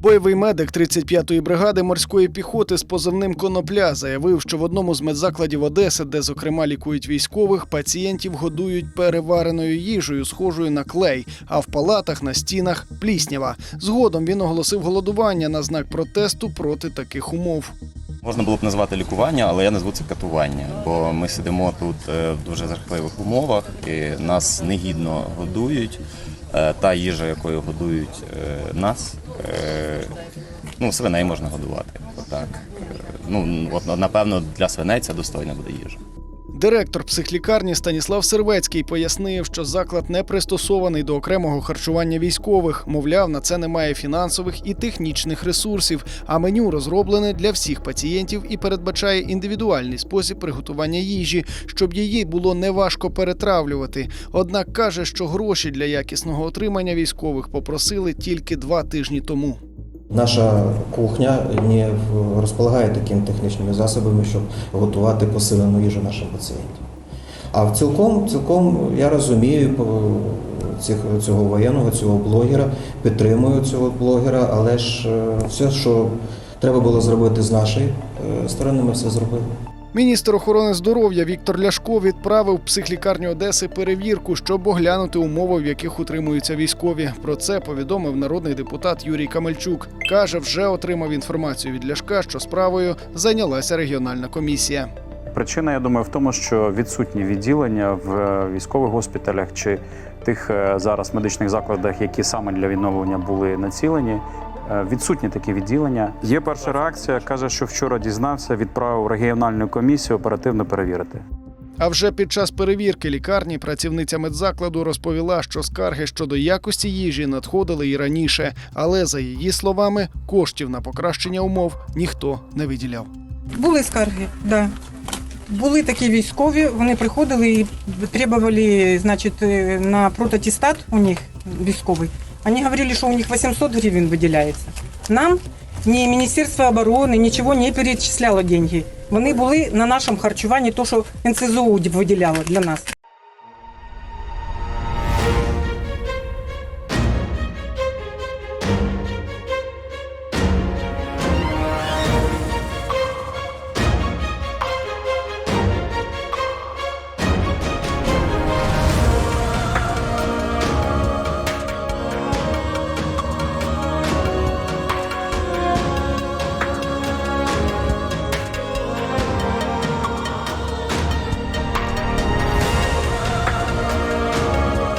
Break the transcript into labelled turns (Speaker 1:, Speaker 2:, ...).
Speaker 1: Бойовий медик 35-ї бригади морської піхоти з позивним Конопля заявив, що в одному з медзакладів Одеси, де зокрема лікують військових, пацієнтів годують перевареною їжею, схожою на клей, а в палатах на стінах пліснява. Згодом він оголосив голодування на знак протесту проти таких умов.
Speaker 2: Можна було б назвати лікування, але я назву це катування, бо ми сидимо тут е, в дуже жахливих умовах і нас негідно годують. Е, Та їжа, якою годують е, нас, ну, свиней можна годувати. Отак. Е, Ну, от, напевно, для свиней це достойна буде їжа.
Speaker 1: Директор психлікарні Станіслав Сервецький пояснив, що заклад не пристосований до окремого харчування військових. Мовляв, на це немає фінансових і технічних ресурсів. А меню розроблене для всіх пацієнтів і передбачає індивідуальний спосіб приготування їжі, щоб її було неважко перетравлювати. Однак каже, що гроші для якісного отримання військових попросили тільки два тижні тому.
Speaker 3: Наша кухня не розполагає такими технічними засобами, щоб готувати посилену їжу нашим пацієнтам. А в цілком, цілком я розумію цих, цього воєнного, цього блогера, підтримую цього блогера, але ж е, все, що треба було зробити з нашої е, сторони, ми все зробили.
Speaker 1: Міністр охорони здоров'я Віктор Ляшко відправив психлікарню Одеси перевірку, щоб оглянути умови, в яких утримуються військові. Про це повідомив народний депутат Юрій Камельчук. каже, вже отримав інформацію від Ляшка, що справою зайнялася регіональна комісія.
Speaker 4: Причина, я думаю, в тому, що відсутні відділення в е, військових госпіталях чи тих е, зараз медичних закладах, які саме для відновлення були націлені. Е, Відсутні такі відділення. Є перша реакція. каже, що вчора дізнався, відправив регіональну комісію оперативно перевірити.
Speaker 1: А вже під час перевірки лікарні працівниця медзакладу розповіла, що скарги щодо якості їжі надходили і раніше, але за її словами, коштів на покращення умов ніхто не виділяв.
Speaker 5: Були скарги, да. Були такі військові, вони приходили і требували, значить, е, на протатістат у них військовий. Вони говорили, що у них 800 гривень виділяється. Нам ні Міністерство оборони нічого не перечисляло деньги. Вони були на нашому харчуванні, то, що НСЗУ виділяло для нас.